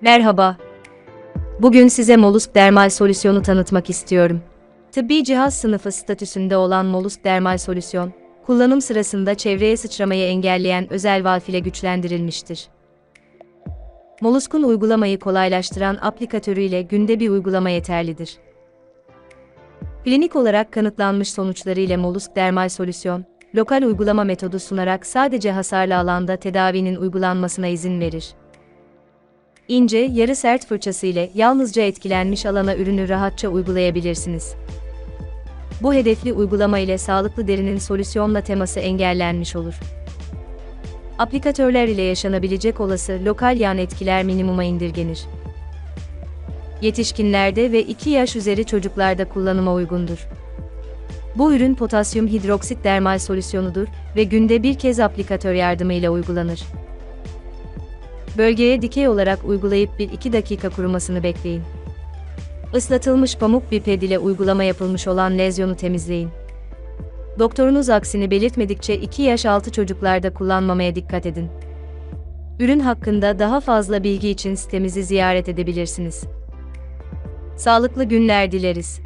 Merhaba. Bugün size Mollusk Dermal Solüsyonu tanıtmak istiyorum. Tıbbi cihaz sınıfı statüsünde olan Mollusk Dermal Solüsyon, kullanım sırasında çevreye sıçramayı engelleyen özel valf ile güçlendirilmiştir. Mollusk'un uygulamayı kolaylaştıran aplikatörüyle günde bir uygulama yeterlidir. Klinik olarak kanıtlanmış sonuçları ile Mollusk Dermal Solüsyon, lokal uygulama metodu sunarak sadece hasarlı alanda tedavinin uygulanmasına izin verir. İnce, yarı sert fırçası ile yalnızca etkilenmiş alana ürünü rahatça uygulayabilirsiniz. Bu hedefli uygulama ile sağlıklı derinin solüsyonla teması engellenmiş olur. Aplikatörler ile yaşanabilecek olası lokal yan etkiler minimuma indirgenir. Yetişkinlerde ve 2 yaş üzeri çocuklarda kullanıma uygundur. Bu ürün potasyum hidroksit dermal solüsyonudur ve günde bir kez aplikatör yardımıyla uygulanır. Bölgeye dikey olarak uygulayıp 1-2 dakika kurumasını bekleyin. Islatılmış pamuk bir ped ile uygulama yapılmış olan lezyonu temizleyin. Doktorunuz aksini belirtmedikçe 2 yaş altı çocuklarda kullanmamaya dikkat edin. Ürün hakkında daha fazla bilgi için sitemizi ziyaret edebilirsiniz. Sağlıklı günler dileriz.